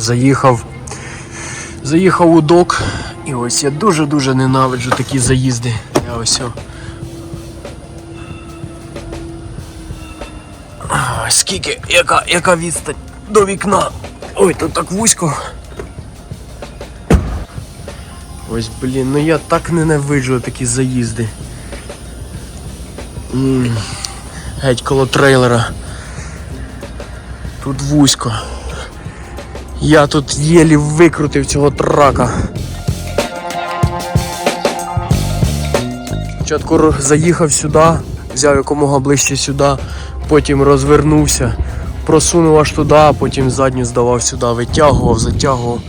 Заїхав. Заїхав у док. І ось я дуже-дуже ненавиджу такі заїзди. Я ось. о. Скільки, яка, яка відстань до вікна. Ой, тут так вузько. Ось, блін, ну я так ненавиджу такі заїзди. Геть коло трейлера. Тут вузько. Я тут єлі викрутив цього трака. Спочатку заїхав сюди, взяв якомога ближче сюди, потім розвернувся, просунув аж туди, потім задню здавав сюди, витягував, затягував.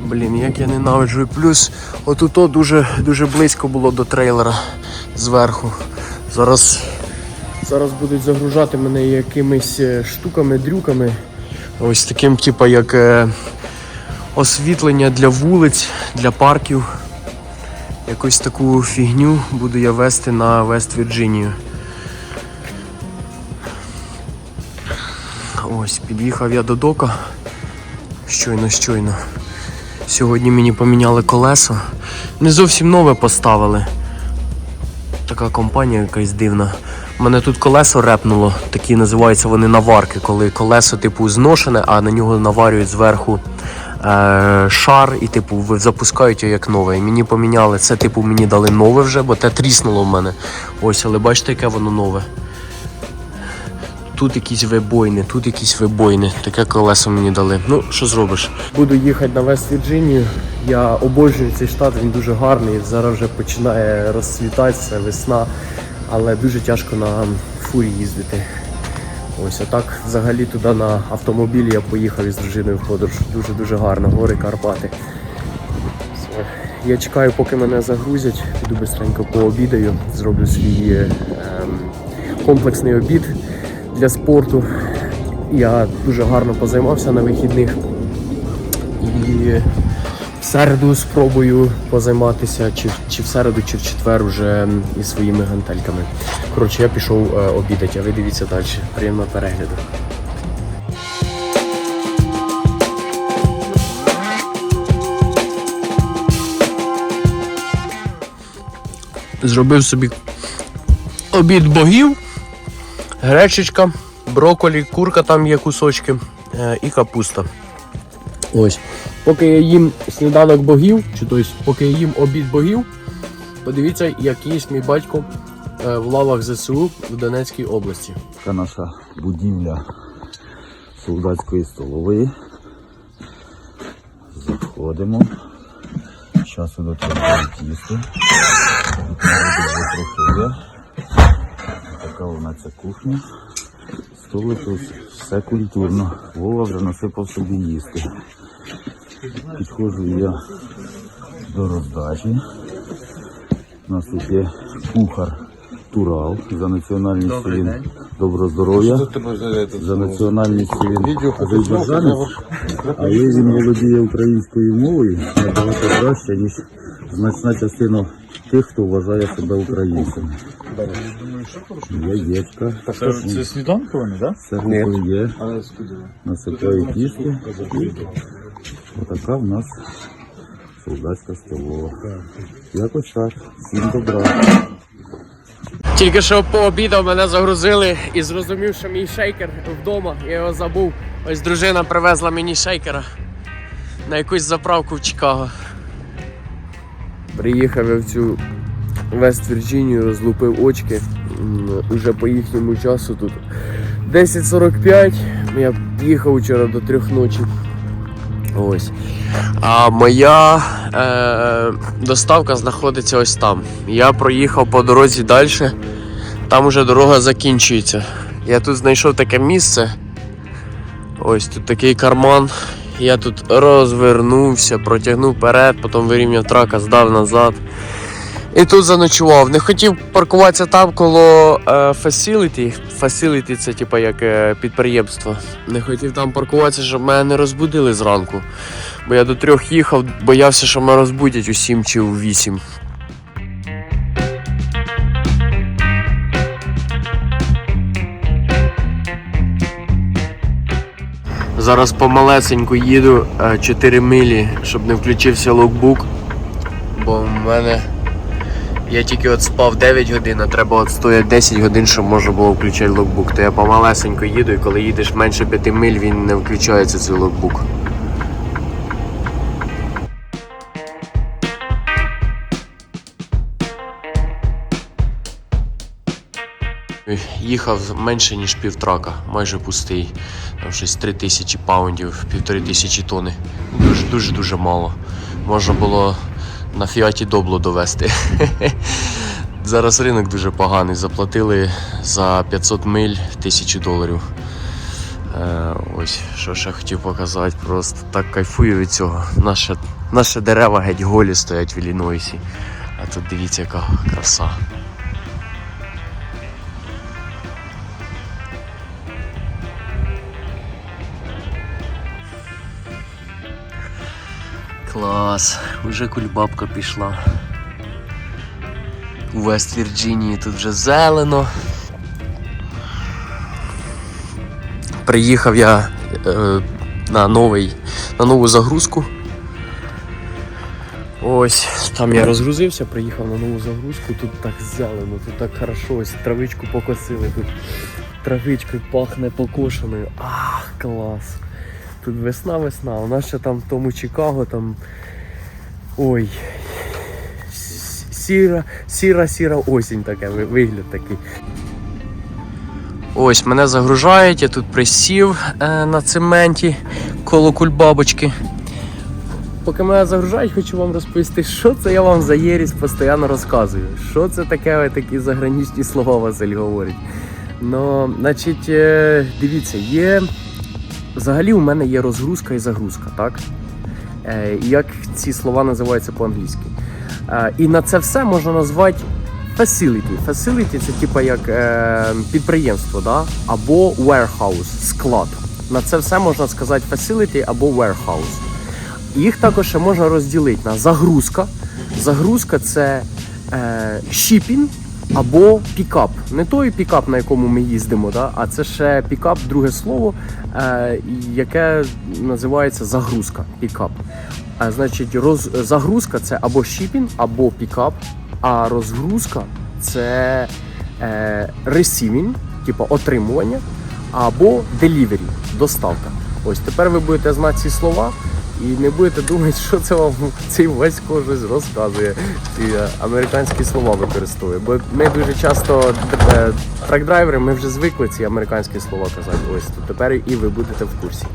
Блін, як я ненавиджу. І плюс отут дуже, дуже близько було до трейлера зверху. Зараз, зараз будуть загружати мене якимись е, штуками, дрюками. Ось таким, типу, як е, освітлення для вулиць, для парків. Якусь таку фігню буду я вести на Вест Вірджинію. Ось, під'їхав я до дока. Щойно, щойно. Сьогодні мені поміняли колесо. Не зовсім нове поставили. Така компанія якась дивна. Мене тут колесо репнуло, такі називаються вони наварки, коли колесо типу зношене, а на нього наварюють зверху е- шар і типу запускають його як нове. І мені поміняли це, типу, мені дали нове вже, бо те тріснуло в мене. Ось, але бачите, яке воно нове. Тут якісь вибойни, тут якісь вибойни. Таке колесо мені дали. Ну, що зробиш? Буду їхати на Вест Вірджинію. Я обожнюю цей штат, він дуже гарний. Зараз вже починає розцвітатися, весна, але дуже тяжко на фурі їздити. Ось а так взагалі туди на автомобілі я поїхав із дружиною в подорож. Дуже-дуже гарно, гори Карпати. Все. Я чекаю, поки мене загрузять, піду бистренько пообідаю, зроблю свій е, комплексний обід для спорту. Я дуже гарно позаймався на вихідних. І в середу спробую позайматися, чи, чи в середу, чи в четвер вже із своїми гантельками. Коротше, я пішов е, обідати, а ви дивіться далі. Приємного перегляду. Зробив собі обід богів, гречечка, броколі, курка там є кусочки е, і капуста. Ось. Поки я їм сніданок богів, чи тобто, поки я їм обід богів, подивіться, як їсть мій батько е, в лавах ЗСУ в Донецькій області. Це наша будівля солдатської столової. Заходимо. Часу до того їсти. Така вона ця кухня. Столи тут все культурно. Вова вже насипав собі їсти. Підходжу я до роздачі. У нас тут є кухар Турал. За національністю він доброго здоров'я. За національністю він азербайджанець, але він володіє українською мовою набагато краще, ніж значна частина тих, хто вважає себе українцями. Яєчка. Це сніданковане, так? Все групою є. Насипають їсти. Отака в нас солдатська столова. Якось так. Всім добра. Тільки що пообідав, мене загрузили і зрозумів, що мій шейкер вдома, я його забув. Ось дружина привезла мені шейкера на якусь заправку в Чикаго. Приїхав я в цю Вест Вірджинію, розлупив очки. Уже по їхньому часу тут 10.45. Я їхав вчора до трьох ночі. Ось. А моя е, доставка знаходиться ось там. Я проїхав по дорозі далі. Там уже дорога закінчується. Я тут знайшов таке місце. Ось тут такий карман. Я тут розвернувся, протягнув вперед, потім вирівняв трака, здав назад. І тут заночував. Не хотів паркуватися там коло е, facility. Facility це типа як е, підприємство. Не хотів там паркуватися, щоб мене не розбудили зранку. Бо я до трьох їхав, боявся, що мене розбудять у сім чи у вісім. Зараз помалесеньку їду е, 4 милі, щоб не включився локбук. Бо в мене я тільки от спав 9 годин, а треба от стояти 10 годин, щоб можна було включати локбук. То я помалесенько їду, і коли їдеш менше 5 миль, він не включається цей локбук. Їхав менше ніж півтрака, майже пустий. Там щось 3 тисячі паундів, півтори тисячі тони. Дуже дуже дуже мало. Можна було на фіаті добло довести. Зараз ринок дуже поганий. Заплатили за 500 миль тисячу доларів. Е, ось що ще хотів показати. Просто так кайфую від цього. Наші, наші дерева геть голі стоять в Іллінойсі. А тут дивіться, яка краса. Клас, уже кульбабка пішла. У Вест Вірджинії тут вже зелено. Приїхав я е, на, новий, на нову загрузку. Ось, там я розгрузився, приїхав на нову загрузку, тут так зелено, тут так хорошо, ось травичку покосили, тут травичкою пахне покошеною. Ах, клас! Тут весна, весна. У нас ще там в тому Чикаго там. Ой. Сіра, сіра, сіра осінь таке, вигляд такий. Ось мене загружають, я тут присів е, на цементі коло кульбабочки. Поки мене загружають, хочу вам розповісти, що це я вам за єрість постійно розказую. Що це таке, такі заграничні слова Василь говорить. Ну, значить, е, дивіться, є Взагалі у мене є розгрузка і загрузка, так? Е, як ці слова називаються по-англійськи. Е, і на це все можна назвати facility. Facility це типа як е, підприємство, да? або warehouse, склад. На це все можна сказати facility або warehouse. Їх також ще можна розділити на загрузка. Загрузка це shipping або пікап. Не той пікап, на якому ми їздимо, да? а це ще пікап, друге слово, е, яке називається загрузка. Пікап. А, значить, роз, загрузка це або shipping, або пікап, а розгрузка це е, receiving, типу отримування, або delivery, доставка. Ось тепер ви будете знати ці слова. І не будете думати, що це вам цей Васько щось розказує, ці е, американські слова використовує. Бо ми дуже часто е, трак-драйвери, ми вже звикли ці американські слова казати. Ось то тепер і ви будете в курсі.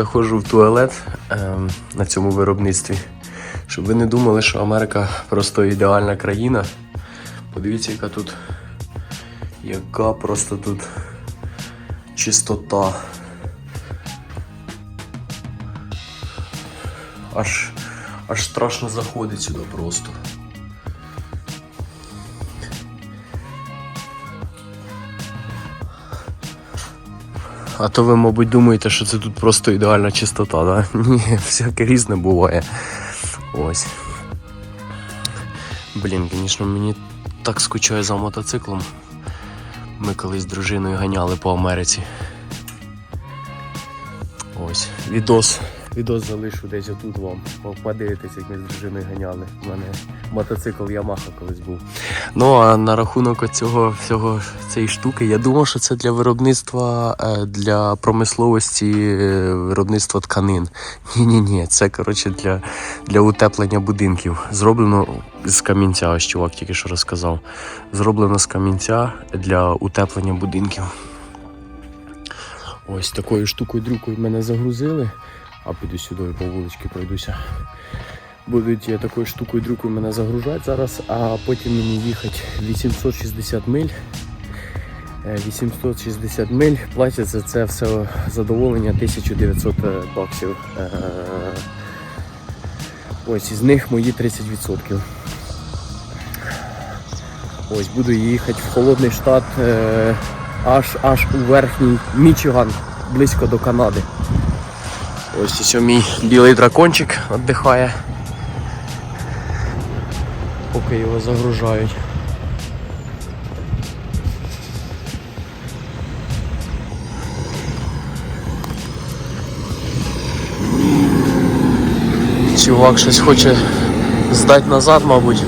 Заходжу в туалет ем, на цьому виробництві. Щоб ви не думали, що Америка просто ідеальна країна. Подивіться, яка тут. Яка просто тут чистота. Аж, аж страшно заходить сюди просто. А то ви, мабуть, думаєте, що це тут просто ідеальна чистота, да? Ні, всяке різне буває. Ось. Блін, звісно, мені так скучає за мотоциклом. Ми колись з дружиною ганяли по Америці. Ось, відос. Відос залишу десь отут вам. Подивитесь, як ми з дружиною ганяли. У мене мотоцикл Yamaha колись був. Ну а на рахунок цього всього цієї штуки, я думав, що це для виробництва е, для промисловості е, виробництва тканин. Ні, ні, це коротше для, для утеплення будинків. Зроблено з камінця, ось чувак тільки що розказав. Зроблено з камінця для утеплення будинків. Ось такою штукою друкою мене загрузили. А піду сюди по вуличці пройдуся. Будуть е, такою штукою друкою мене загружати зараз, а потім мені їхати 860 миль. Е, 860 миль платять за це все задоволення 1900 баксів. Е, Ось із них мої 30%. Ось буду їхати в холодний штат е, аж аж у верхній Мічиган, близько до Канади. Ось ось мій білий дракончик віддихає. Поки його загружають. Чувак щось хоче здати назад, мабуть.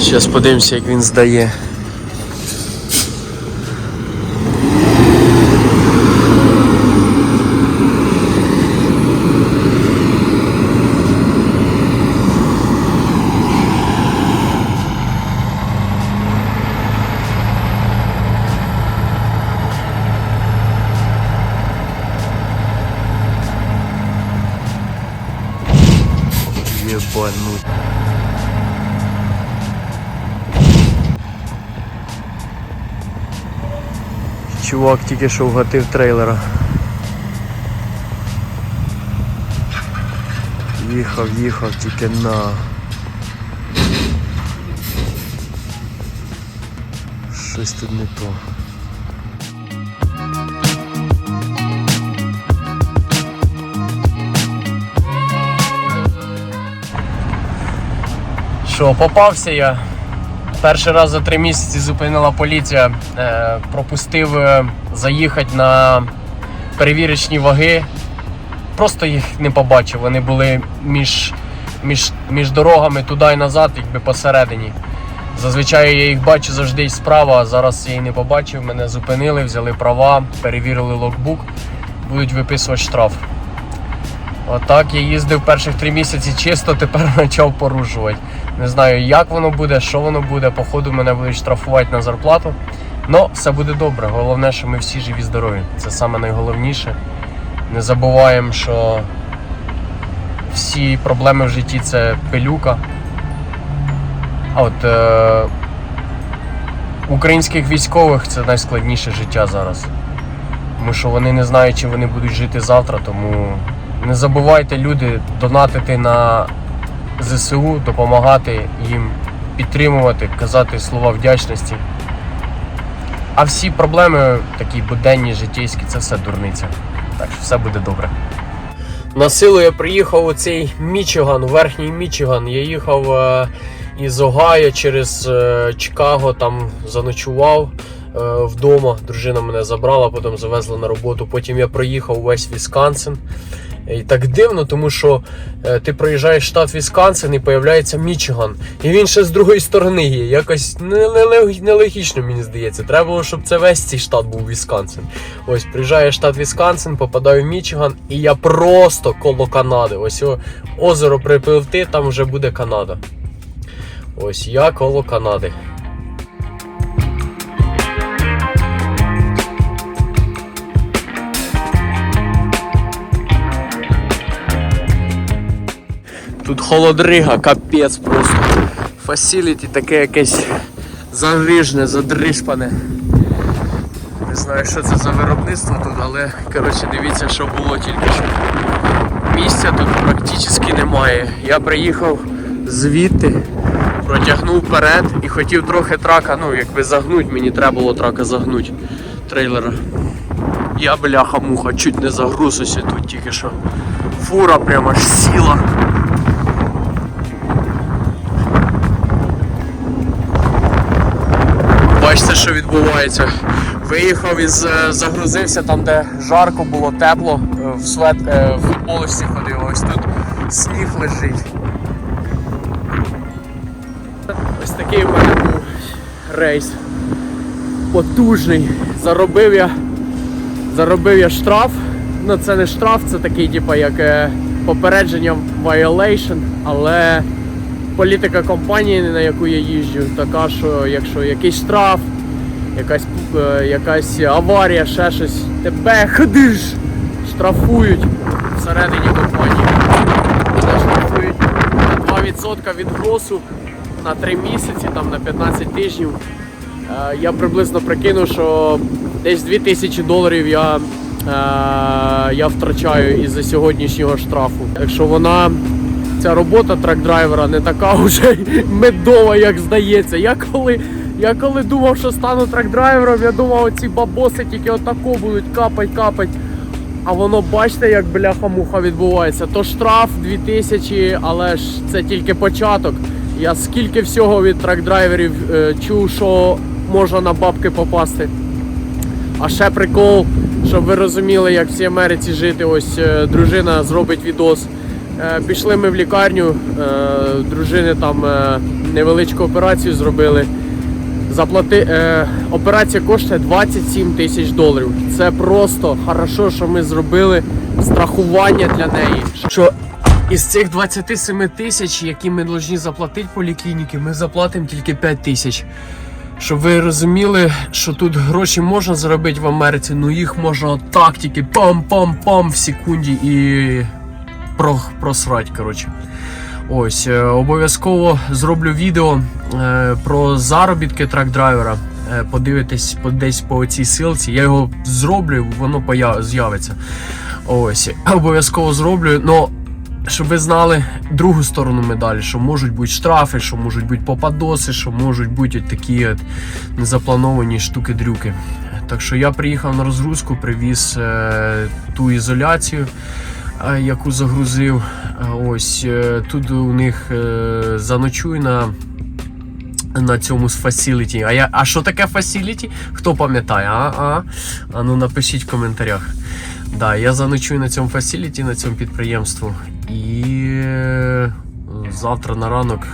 Зараз подивимося, як він здає. Чувак тільки що вгатив трейлера. Їхав, їхав тільки на. Щось тут не то. Що, попався я. Перший раз за три місяці зупинила поліція, е, пропустив е, заїхати на перевірочні ваги. Просто їх не побачив. Вони були між, між, між дорогами туди і назад, якби посередині. Зазвичай я їх бачу завжди із справа, а зараз я їх не побачив. Мене зупинили, взяли права, перевірили логбук, будуть виписувати штраф. Отак я їздив перших три місяці чисто, тепер почав порушувати. Не знаю, як воно буде, що воно буде. Походу мене будуть штрафувати на зарплату. Ну, все буде добре. Головне, що ми всі живі здорові. Це саме найголовніше. Не забуваємо, що всі проблеми в житті це пилюка. А от е- українських військових це найскладніше життя зараз. Тому що вони не знають, чи вони будуть жити завтра, тому не забувайте люди донатити на ЗСУ, допомагати їм підтримувати, казати слова вдячності. А всі проблеми, такі буденні, житейські, це все дурниця. Так що все буде добре. На силу я приїхав у цей Мічиган, верхній Мічиган. Я їхав е, із Огайо через е, Чикаго, там заночував е, вдома. Дружина мене забрала, потім завезла на роботу. Потім я проїхав весь Вісконсин. І так дивно, тому що е, ти проїжджаєш штат Вісконсин і появляється Мічиган. І він ще з другої сторони є. Якось нелогічно, мені здається. Треба було, щоб це весь цей штат був Вісконсин. Ось приїжджає штат Вісконсин, попадаю в Мічиган, і я просто коло Канади. Ось о, озеро припливти, там вже буде Канада. Ось я коло Канади. Тут холодрига, капець просто. Фасіліті таке якесь загрижне, задришпане. Не знаю, що це за виробництво тут, але коротше дивіться, що було тільки що. Місця тут практично немає. Я приїхав звідти, протягнув вперед і хотів трохи трака, ну якби загнути, мені треба було трака загнути трейлера. Я бляха-муха, чуть не загрузився тут тільки що. Фура прямо аж сіла. Бачите, що відбувається. Виїхав із е, загрузився там, де жарко було, тепло, е, в свет е, в футболочці ходив. Ось тут сніг лежить. Ось такий у мене був рейс. Потужний. Заробив я. Заробив я штраф. Ну це не штраф, це такий, типу, як попередження violation, але політика компанії, на яку я їжджу, така, що якщо якийсь штраф, якась, е, якась аварія, ще щось, тебе ходиш, штрафують всередині компанії. Тебе штрафують на 2% від гросу на 3 місяці, там на 15 тижнів. Е, Я приблизно прикинув, що десь 2000 доларів я я втрачаю із-за сьогоднішнього штрафу. Якщо вона. Ця робота трак-драйвера не така вже медова, як здається. Я коли, я коли думав, що стану трак-драйвером, я думав, ці бабоси тільки отако будуть капать, капать. А воно бачите, як бляха-муха відбувається. То штраф 2000, але ж це тільки початок. Я скільки всього від трак-драйверів е, чув, що можна на бабки попасти. А ще прикол, щоб ви розуміли, як в цій Америці жити. Ось е, дружина зробить відос. Е, Пішли ми в лікарню, е, дружини там е, невеличку операцію зробили. Заплати... Операція коштує 27 тисяч доларів. Це просто хорошо, що ми зробили страхування для неї. Що із цих 27 тисяч, які ми повинні заплатити по ліклініки, ми заплатимо тільки 5 тисяч. Щоб ви розуміли, що тут гроші можна заробити в Америці, ну їх можна так тільки пам-пам-пам в секунді і просрать, коротше. Ось, е, обов'язково зроблю відео е, про заробітки трак-драйвера. Е, подивитись по- десь по цій силці. Я його зроблю, воно з'явиться. Ось, обов'язково зроблю. Но щоб ви знали другу сторону медалі, що можуть бути штрафи, що можуть бути попадоси, що можуть бути от такі от незаплановані штуки-дрюки. Так що я приїхав на розгрузку, привіз е, ту ізоляцію, яку загрузив. Ось е, тут у них е, заночую на. На цьому фасіліті. А я, а що таке фасіліті? Хто пам'ятає? А, а? а ну напишіть в коментарях. Да, я заночую на цьому фасіліті, на цьому підприємству. І е, завтра на ранок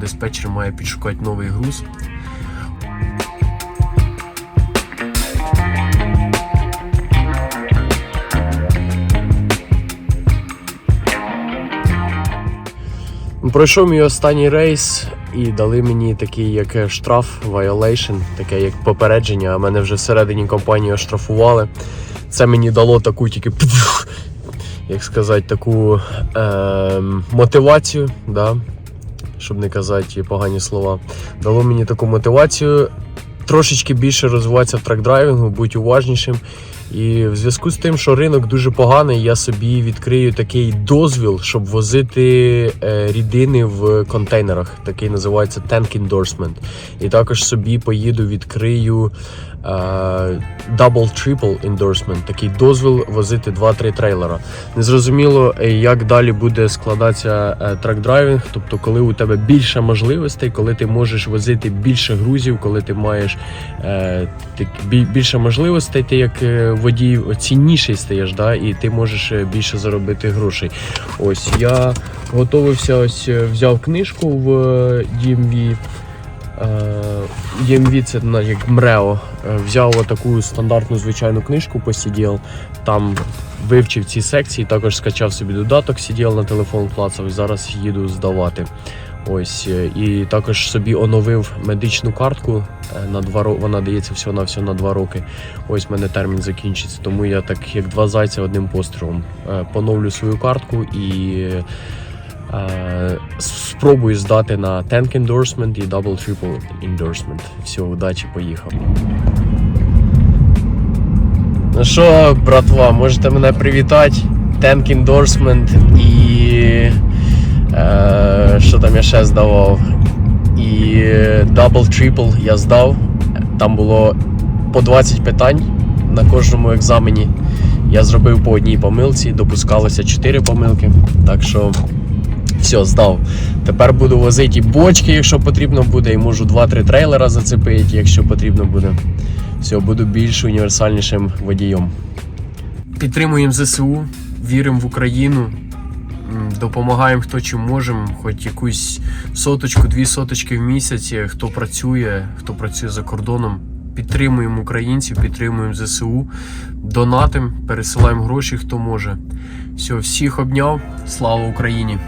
диспетчер має підшукати новий груз. Пройшов мій останній рейс і дали мені такий як е, штраф, violation, таке як попередження, а мене вже всередині компанії оштрафували. Це мені дало таку тільки як сказати, таку е, мотивацію, да? щоб не казати погані слова. Дало мені таку мотивацію трошечки більше розвиватися в трак-драйвінгу, бути уважнішим. І в зв'язку з тим, що ринок дуже поганий, я собі відкрию такий дозвіл, щоб возити е, рідини в контейнерах. Такий називається Tank Endorsement. І також собі поїду, відкрию е, Double-Triple Endorsement, такий дозвіл возити 2-3 трейлера. Незрозуміло, е, як далі буде складатися трак-драйвінг, тобто, коли у тебе більше можливостей, коли ти можеш возити більше грузів, коли ти маєш більше можливостей, ти як водій цінніший стаєш, да, і ти можеш е, більше заробити грошей. Ось я готовився, ось е, взяв книжку в е, DMV. DMV це як МРЕО. Взяв таку стандартну звичайну книжку по там вивчив ці секції, також скачав собі додаток CDL на телефон клацав і зараз їду здавати. Ось е, і також собі оновив медичну картку е, на два роки. Вона дається всього на всього на два роки. Ось в мене термін закінчиться. Тому я так як два зайця одним пострілом е, поновлю свою картку і е, спробую здати на Tank Endorsement і Double Triple Endorsement. Все, удачі, поїхав. Ну що, братва, можете мене привітати. Tank Endorsement і. Е, що там я ще здавав? І Triple я здав. Там було по 20 питань на кожному екзамені. Я зробив по одній помилці, допускалося 4 помилки. Так що все, здав. Тепер буду возити бочки, якщо потрібно буде, і можу 2-3 трейлера зацепити, якщо потрібно буде. Все, буду більш універсальнішим водієм. Підтримуємо ЗСУ, віримо в Україну, допомагаємо хто чим можемо, хоч якусь соточку, дві соточки в місяць, е, хто працює, хто працює за кордоном. Підтримуємо українців, підтримуємо ЗСУ, донатим, пересилаємо гроші, хто може. Все, всіх обняв. Слава Україні!